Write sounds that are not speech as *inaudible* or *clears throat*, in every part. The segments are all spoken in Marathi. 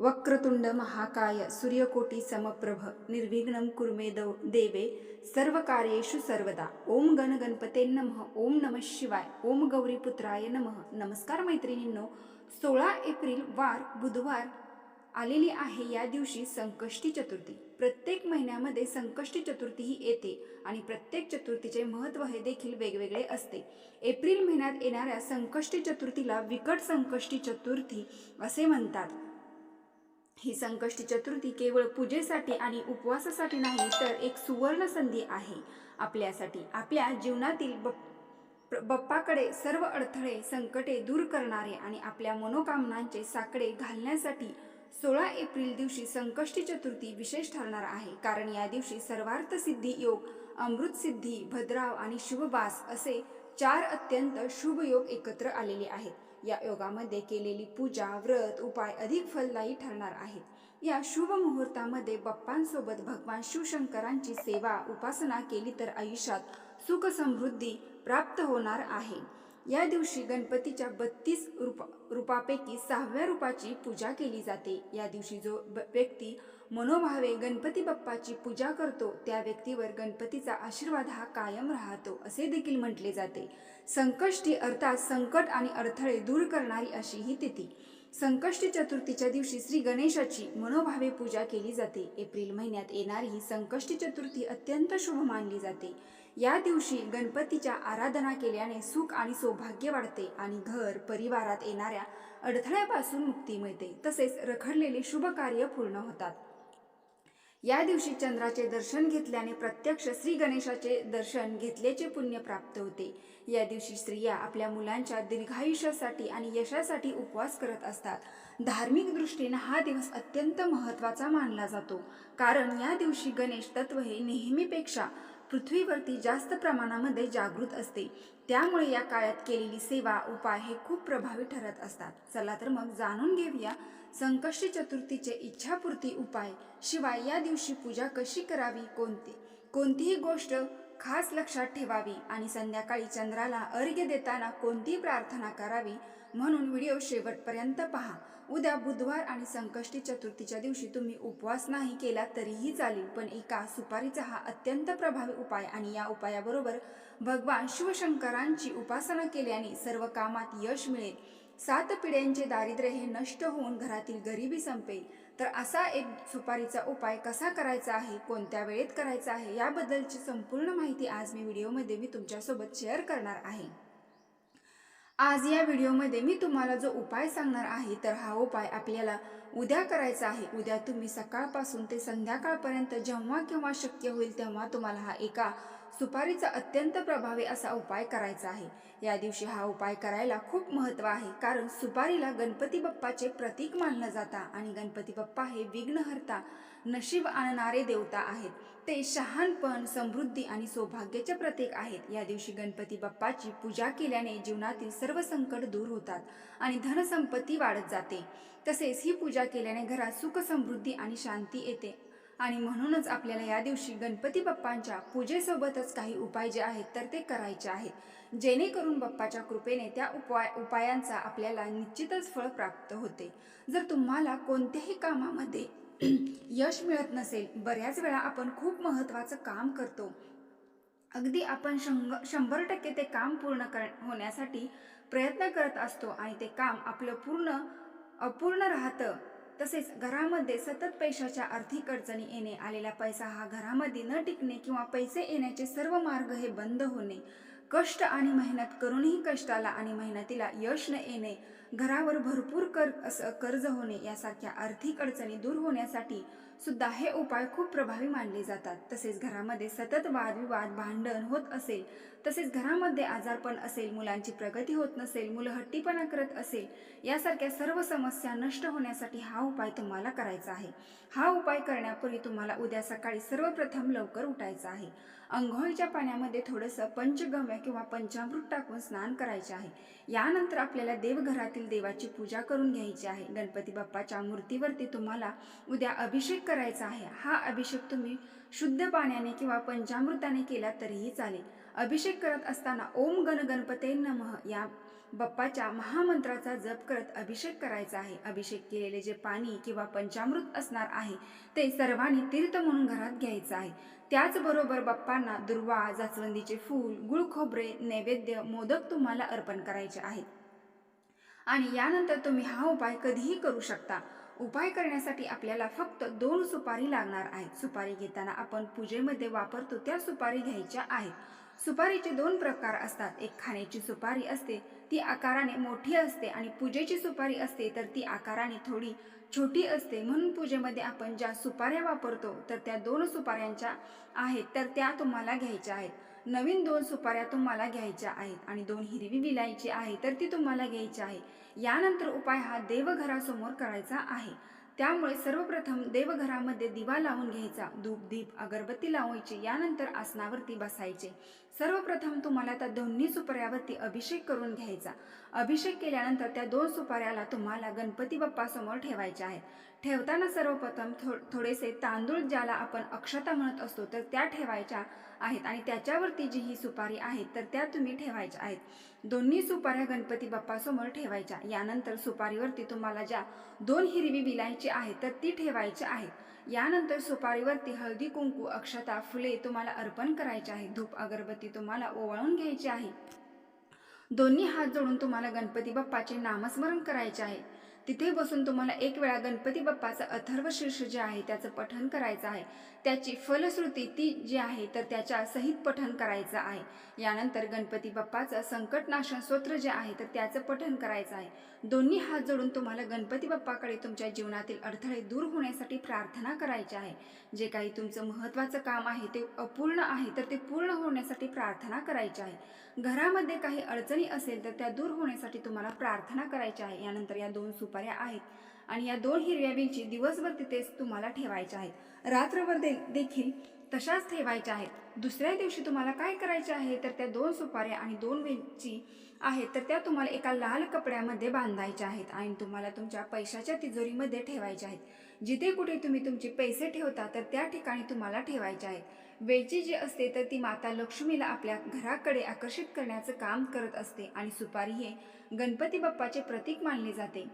वक्रतुंड महाकाय सूर्यकोटी समप्रभ निर्विघ्न कुर्मे दौ देवे सर्व कार्येषु सर्वदा। ओम गण गणपते नमः ओम नमः शिवाय ओम गौरीपुत्राय नमः। नमस्कार मैत्रिणींनो सोळा एप्रिल वार बुधवार आलेली आहे या दिवशी संकष्टी चतुर्थी. प्रत्येक महिन्यामध्ये संकष्टी चतुर्थी ही येते आणि प्रत्येक चतुर्थीचे महत्त्व हे देखील वेगवेगळे असते. एप्रिल महिन्यात येणाऱ्या संकष्टी चतुर्थीला विकट संकष्टी चतुर्थी असे म्हणतात. ही संकष्टी चतुर्थी केवळ पूजेसाठी आणि उपवासासाठी नाही तर एक सुवर्ण संधी आहे. आपल्यासाठी आपल्या जीवनातील बप बप्पाकडे सर्व अडथळे संकटे दूर करणारे आणि आपल्या मनोकामनांचे साकडे घालण्यासाठी सोळा एप्रिल दिवशी संकष्टी चतुर्थी विशेष ठरणार आहे. कारण या दिवशी सर्वार्थ सिद्धी योग अमृत सिद्धी भद्राव आणि शुभबास असे चार अत्यंत शुभ योग एकत्र आलेले आहेत. या योगामध्ये केलेली पूजा व्रत उपाय अधिक फलदायी ठरणार आहेत. या शुभ मुहूर्तामध्ये बाप्पांसोबत भगवान शिवशंकरांची सेवा उपासना केली तर आयुष्यात सुख समृद्धी प्राप्त होणार आहे. या दिवशी गणपतीच्या बत्तीस रूप रूपापैकी सहाव्या रूपाची पूजा केली जाते. या दिवशी जो ब- व्यक्ती मनोभावे गणपती बाप्पाची पूजा करतो त्या व्यक्तीवर गणपतीचा आशीर्वाद हा कायम राहतो असे देखील म्हटले जाते. संकष्टी अर्थात संकट आणि अडथळे दूर करणारी अशी ही तिथी. संकष्टी चतुर्थीच्या दिवशी श्री गणेशाची मनोभावे पूजा केली जाते. एप्रिल महिन्यात येणारी ही संकष्टी चतुर्थी अत्यंत शुभ मानली जाते. या दिवशी गणपतीच्या आराधना केल्याने सुख आणि सौभाग्य वाढते आणि घर परिवारात येणाऱ्या अडथळ्यापासून मुक्ती मिळते. तसेच रखडलेले शुभ कार्य पूर्ण होतात. या दिवशी चंद्राचे दर्शन घेतल्याने प्रत्यक्ष श्री गणेशाचे दर्शन घेतल्याचे पुण्य प्राप्त होते. या दिवशी स्त्रिया आपल्या मुलांच्या दीर्घायुष्यासाठी आणि यशासाठी उपवास करत असतात. धार्मिक दृष्टीने हा दिवस अत्यंत महत्त्वाचा मानला जातो. कारण या दिवशी गणेश तत्व हे नेहमीपेक्षा पृथ्वीवरती जास्त प्रमाणामध्ये जागृत असते. त्यामुळे या काळात केलेली सेवा उपाय हे खूप प्रभावी ठरत असतात. चला तर मग जाणून घेऊया संकष्टी चतुर्थीचे इच्छापूर्ती उपाय. शिवाय या दिवशी पूजा कशी करावी? कोणती? कोणतीही गोष्ट खास लक्षात ठेवावी आणि संध्याकाळी चंद्राला अर्घ्य देताना कोणती प्रार्थना करावी म्हणून व्हिडिओ शेवटपर्यंत पहा. उद्या बुधवार आणि संकष्टी चतुर्थीच्या दिवशी तुम्ही उपवास नाही केला तरीही चालेल पण एका सुपारीचा हा अत्यंत प्रभावी उपाय आणि या उपायाबरोबर भगवान शिवशंकरांची उपासना केल्याने सर्व कामात यश मिळेल. सात पिढ्यांचे दारिद्र्य हे नष्ट होऊन घरातील गरिबी संपेल. तर असा एक सुपारीचा उपाय कसा करायचा आहे? कोणत्या वेळेत करायचा आहे? याबद्दलची संपूर्ण माहिती आज मी व्हिडिओमध्ये मी तुमच्यासोबत शेअर करणार आहे. आज या व्हिडिओमध्ये मी तुम्हाला जो उपाय सांगणार आहे तर हा उपाय आपल्याला उद्या करायचा आहे. उद्या तुम्ही सकाळपासून ते संध्याकाळपर्यंत जेव्हा केव्हा शक्य होईल तेव्हा तुम्हाला हा एका सुपारीचा अत्यंत प्रभावी असा उपाय करायचा आहे. या दिवशी हा उपाय करायला खूप महत्त्व आहे कारण सुपारीला गणपती बाप्पाचे प्रतीक मानलं जाता आणि गणपती बाप्पा हे विघ्नहर्ता नशीब आणणारे देवता आहेत. ते शहाणपण समृद्धी आणि सौभाग्याचे प्रतीक आहेत. या दिवशी गणपती बाप्पाची पूजा केल्याने जीवनातील सर्व संकट दूर होतात आणि धनसंपत्ती वाढत जाते. तसेच ही पूजा केल्याने घरात सुख समृद्धी आणि शांती येते. आणि म्हणूनच आपल्याला या दिवशी गणपती बाप्पांच्या पूजेसोबतच काही उपाय जे आहेत तर ते करायचे आहेत. जेणेकरून बाप्पाच्या कृपेने त्या उपाय उपायांचा आपल्याला निश्चितच फळ प्राप्त होते. जर तुम्हाला कोणत्याही कामामध्ये *clears throat* यश मिळत नसेल बऱ्याच वेळा आपण खूप महत्त्वाचं काम करतो. अगदी आपण शंग शंभर टक्के ते काम पूर्ण कर होण्यासाठी प्रयत्न करत असतो आणि ते काम आपलं पूर्ण अपूर्ण राहतं. तसेच घरामध्ये सतत पैशाच्या आर्थिक अडचणी येणे आलेला पैसा हा घरामध्ये न टिकणे किंवा पैसे येण्याचे सर्व मार्ग हे बंद होणे कष्ट आणि मेहनत करूनही कष्टाला आणि मेहनतीला यश न येणे घरावर भरपूर कर असं कर्ज होणे यासारख्या आर्थिक अडचणी दूर होण्यासाठी सुद्धा हे उपाय खूप प्रभावी मानले जातात. तसेच घरामध्ये सतत वादविवाद भांडण होत असेल तसेच घरामध्ये आजारपण असेल मुलांची प्रगती होत नसेल मुलं हट्टीपणा करत असेल यासारख्या सर्व समस्या नष्ट होण्यासाठी हा उपाय तुम्हाला करायचा आहे. हा उपाय करण्यापूर्वी तुम्हाला उद्या सकाळी सर्वप्रथम लवकर उठायचं आहे. अंघोळीच्या पाण्यामध्ये थोडंसं पंचगम्य किंवा पंचामृत टाकून स्नान करायचे आहे. यानंतर आपल्याला देवघरातील देवाची पूजा करून घ्यायची आहे. गणपती बाप्पाच्या मूर्तीवरती तुम्हाला उद्या अभिषेक करायचा आहे. हा अभिषेक तुम्ही शुद्ध पाण्याने किंवा पंचामृताने केला तरीही चालेल. अभिषेक करत असताना ओम गण गणपते नमः या बाप्पाच्या महामंत्राचा जप करत अभिषेक करायचा आहे. अभिषेक केलेले जे पाणी किंवा पंचामृत असणार आहे ते सर्वांनी तीर्थ म्हणून घरात घ्यायचं आहे. त्याचबरोबर बाप्पांना दुर्वा जास्वंदीचे फूल गुळ खोबरे नैवेद्य मोदक तुम्हाला अर्पण करायचे आहेत. आणि यानंतर तुम्ही हा उपाय कधीही करू शकता. उपाय करण्यासाठी आपल्याला फक्त दोन सुपारी लागणार आहेत. सुपारी घेताना आपण पूजेमध्ये वापरतो त्या सुपारी घ्यायच्या आहेत. सुपारीचे दोन प्रकार असतात. एक खाण्याची सुपारी असते ती आकाराने मोठी असते आणि पूजेची सुपारी असते तर ती आकाराने थोडी छोटी असते. म्हणून पूजेमध्ये आपण ज्या सुपाऱ्या वापरतो तर त्या दोन सुपाऱ्यांच्या आहेत तर त्या तुम्हाला घ्यायच्या आहेत. नवीन दोन सुपाऱ्या तुम्हाला घ्यायच्या आहेत आणि दोन हिरवी विलायची आहे तर ती तुम्हाला घ्यायची आहे. यानंतर उपाय हा देवघरासमोर करायचा आहे. त्यामुळे सर्वप्रथम देवघरामध्ये दिवा लावून घ्यायचा धूप दीप अगरबत्ती लावायची यानंतर आसनावरती बसायचे. सर्वप्रथम तुम्हाला त्या दोन्ही सुपाऱ्यावरती अभिषेक करून घ्यायचा. अभिषेक केल्यानंतर त्या दोन सुपाऱ्याला तुम्हाला गणपती बाप्पासमोर ठेवायच्या आहेत. ठेवताना सर्वप्रथम थो थोडेसे तांदूळ ज्याला आपण अक्षता म्हणत असतो तर त्या ठेवायच्या आहेत आणि त्याच्यावरती जी ही सुपारी आहेत तर त्या तुम्ही ठेवायच्या आहेत. दोन्ही सुपाऱ्या गणपती बाप्पासमोर ठेवायच्या. यानंतर सुपारीवरती तुम्हाला ज्या दोन हिरवी विलायची आहेत तर ती ठेवायची आहेत. यानंतर सुपारीवरती हळदी कुंकू अक्षता फुले तुम्हाला अर्पण करायचे आहे. धूप अगरबत्ती तुम्हाला ओवाळून घ्यायची आहे. दोन्ही हात जोडून तुम्हाला गणपती बाप्पाचे नामस्मरण करायचे आहे. तिथे बसून तुम्हाला एक वेळा गणपती बाप्पाचं अथर्व शीर्ष जे आहे त्याचं पठण करायचं आहे. त्याची फलश्रुती ती जी आहे तर त्याच्या सहित पठण करायचं आहे. यानंतर गणपती बाप्पाचं संकटनाशन स्तोत्र जे आहे तर त्याचं पठण करायचं आहे. दोन्ही हात जोडून तुम्हाला गणपती बाप्पाकडे तुमच्या जीवनातील अडथळे दूर होण्यासाठी प्रार्थना करायची आहे. जे काही तुमचं महत्त्वाचं काम आहे ते अपूर्ण आहे तर ते पूर्ण होण्यासाठी प्रार्थना करायची आहे. घरामध्ये काही अडचणी असेल तर त्या दूर होण्यासाठी तुम्हाला प्रार्थना करायची आहे. यानंतर या दोन सुपाऱ्या आहेत. आणि या दोन हिरव्या वेलची दिवसभर तिथेच तुम्हाला ठेवायच्या आहेत. रात्रभर दे देखील तशाच ठेवायच्या आहेत. दुसऱ्या दिवशी तुम्हाला काय करायचे आहे? तर त्या दोन सुपाऱ्या आणि दोन वेलची आहेत तर त्या तुम्हाला एका लाल कपड्यामध्ये बांधायच्या आहेत आणि तुम्हाला तुमच्या पैशाच्या तिजोरीमध्ये ठेवायच्या आहेत. जिथे कुठे तुम्ही तुमचे पैसे ठेवता तर त्या ठिकाणी तुम्हाला ठेवायचे आहेत. वेलची जी असते तर ती माता लक्ष्मीला आपल्या घराकडे आकर्षित करण्याचं काम करत असते आणि सुपारी हे गणपती बाप्पाचे प्रतीक मानले जाते.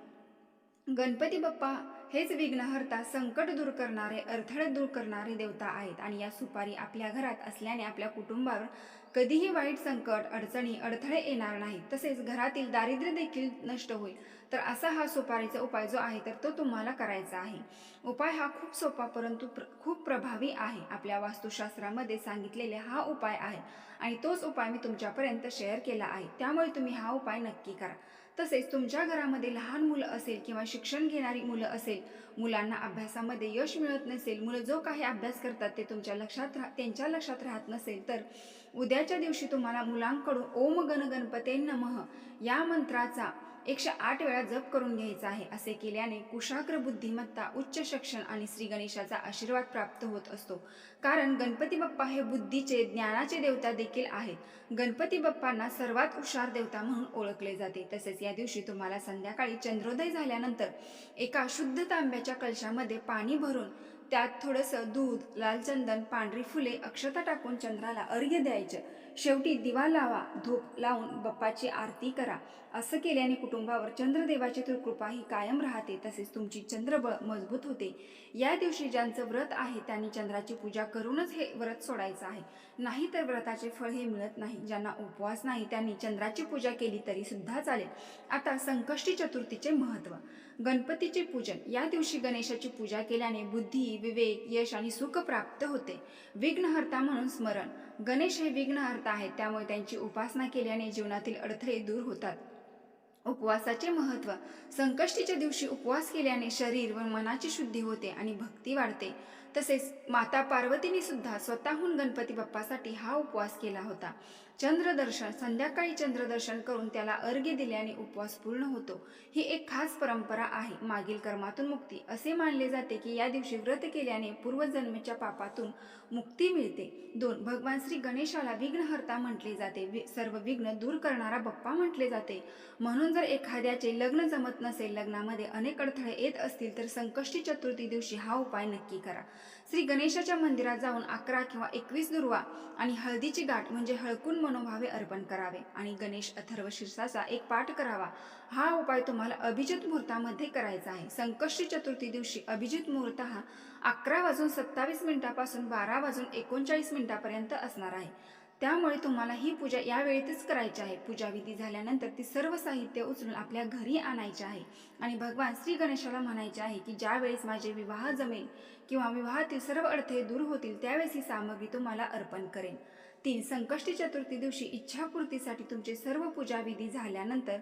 गणपती बाप्पा हेच विघ्नहर्ता संकट दूर करणारे अडथळे दूर करणारे देवता आहेत आणि या सुपारी आपल्या घरात असल्याने आपल्या कुटुंबावर कधीही वाईट संकट अडचणी अडथळे येणार नाहीत. तसेच घरातील दारिद्र्य देखील नष्ट होईल. तर असा हा सुपारीचा उपाय जो आहे तर तो तुम्हाला करायचा आहे. उपाय हा खूप सोपा परंतु प्र खूप प्रभावी आहे. आपल्या वास्तुशास्त्रामध्ये सांगितलेले हा उपाय आहे आणि तोच उपाय मी तुमच्यापर्यंत शेअर केला आहे. त्यामुळे तुम्ही हा उपाय नक्की करा. तसेच तुमच्या घरामध्ये लहान मुलं असेल किंवा शिक्षण घेणारी मुलं असेल मुलांना अभ्यासामध्ये यश मिळत नसेल मुलं जो काही अभ्यास करतात ते तुमच्या लक्षात राह त्यांच्या लक्षात राहत नसेल तर उद्याच्या दिवशी तुम्हाला मुलांकडून ओम गण गणपते नमः या मंत्राचा एकशे आठ वेळा जप करून घ्यायचा आहे असे केल्याने कुशाग्र बुद्धिमत्ता उच्च शिक्षण आणि श्री गणेशाचा आशीर्वाद प्राप्त होत असतो. कारण गणपती बाप्पा हे बुद्धीचे ज्ञानाचे देवता देखील आहेत. गणपती बाप्पांना सर्वात हुशार देवता म्हणून ओळखले जाते. तसेच या दिवशी तुम्हाला संध्याकाळी चंद्रोदय झाल्यानंतर एका शुद्ध तांब्याच्या कलशामध्ये पाणी भरून त्यात थोडंसं दूध लाल चंदन पांढरी फुले अक्षता टाकून चंद्राला अर्घ्य द्यायचं. शेवटी दिवा लावा धूप लावून बाप्पाची आरती करा. असं केल्याने कुटुंबावर चंद्रदेवाची तर कृपा ही कायम राहते तसेच तुमची चंद्रबळ मजबूत होते. या दिवशी ज्यांचं व्रत आहे त्यांनी चंद्राची पूजा करूनच हे व्रत सोडायचं आहे. नाही तर व्रताचे फळ हे मिळत नाही. ज्यांना उपवास नाही त्यांनी चंद्राची पूजा केली तरी सुद्धा चालेल. आता संकष्टी चतुर्थीचे महत्त्व गणपतीचे पूजन. या दिवशी गणेशाची पूजा केल्याने बुद्धी विवेक यश आणि सुख प्राप्त होते. विघ्नहर्ता म्हणून स्मरण. गणेश हे विघ्नहर्ता आहेत त्यामुळे त्यांची उपासना केल्याने जीवनातील अडथळे दूर होतात. उपवासाचे महत्त्व. संकष्टीच्या दिवशी उपवास केल्याने शरीर व मनाची शुद्धी होते आणि भक्ती वाढते. तसेच माता पार्वतीने सुद्धा स्वतःहून गणपती बाप्पासाठी हा उपवास केला होता. चंद्रदर्शन संध्याकाळी चंद्रदर्शन करून त्याला अर्घ्य दिल्याने उपवास पूर्ण होतो. ही एक खास परंपरा आहे. मागील कर्मातून मुक्ती असे मानले जाते की या दिवशी व्रत केल्याने पूर्वजन्मेच्या पापातून मुक्ती मिळते. दोन भगवान श्री गणेशाला विघ्नहर्ता म्हटले जाते. वि- सर्व विघ्न दूर करणारा बाप्पा म्हटले जाते. म्हणून जर एखाद्याचे लग्न जमत नसेल लग्नामध्ये अनेक अडथळे येत असतील तर संकष्टी चतुर्थी दिवशी हा उपाय नक्की करा. श्री गणेशाच्या मंदिरात जाऊन अकरा किंवा एकवीस दुर्वा आणि हळदीची गाठ म्हणजे हळकून मनोभावे अर्पण करावे आणि गणेश अथर्व शीर्षाचा एक पाठ करावा. हा उपाय तुम्हाला अभिजित मुहूर्तामध्ये करायचा आहे. संकष्टी चतुर्थी दिवशी अभिजित मुहूर्त हा अकरा वाजून सत्तावीस मिनिटापासून बारा वाजून एकोणचाळीस मिनिटापर्यंत असणार आहे. त्यामुळे तुम्हाला ही पूजा यावेळेतच करायची आहे. पूजाविधी झाल्यानंतर ती सर्व साहित्य उचलून आपल्या घरी आणायचे आहे. आणि भगवान श्री गणेशाला म्हणायचे आहे की ज्यावेळेस माझे विवाह जमेल किंवा विवाहातील सर्व अडथळे दूर होतील त्यावेळेस ही सामग्री तुम्हाला अर्पण करेन. तीन संकष्टी चतुर्थी दिवशी इच्छापूर्तीसाठी तुमचे सर्व पूजाविधी झाल्यानंतर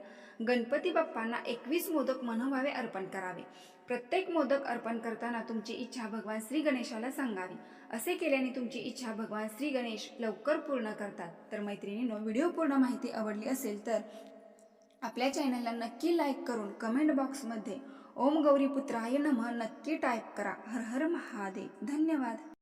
गणपती बाप्पांना एकवीस मोदक मनोभावे अर्पण करावे. प्रत्येक मोदक अर्पण करताना तुमची इच्छा भगवान श्री गणेशाला सांगावी. असे केल्याने तुमची इच्छा भगवान श्री गणेश लवकर पूर्ण करतात. तर मैत्रिणींनो व्हिडिओ पूर्ण माहिती आवडली असेल तर आपल्या चॅनलला नक्की लाईक करून कमेंट बॉक्समध्ये ओम गौरी पुत्राय नमः नक्की टाईप करा. हर हर महादेव. धन्यवाद.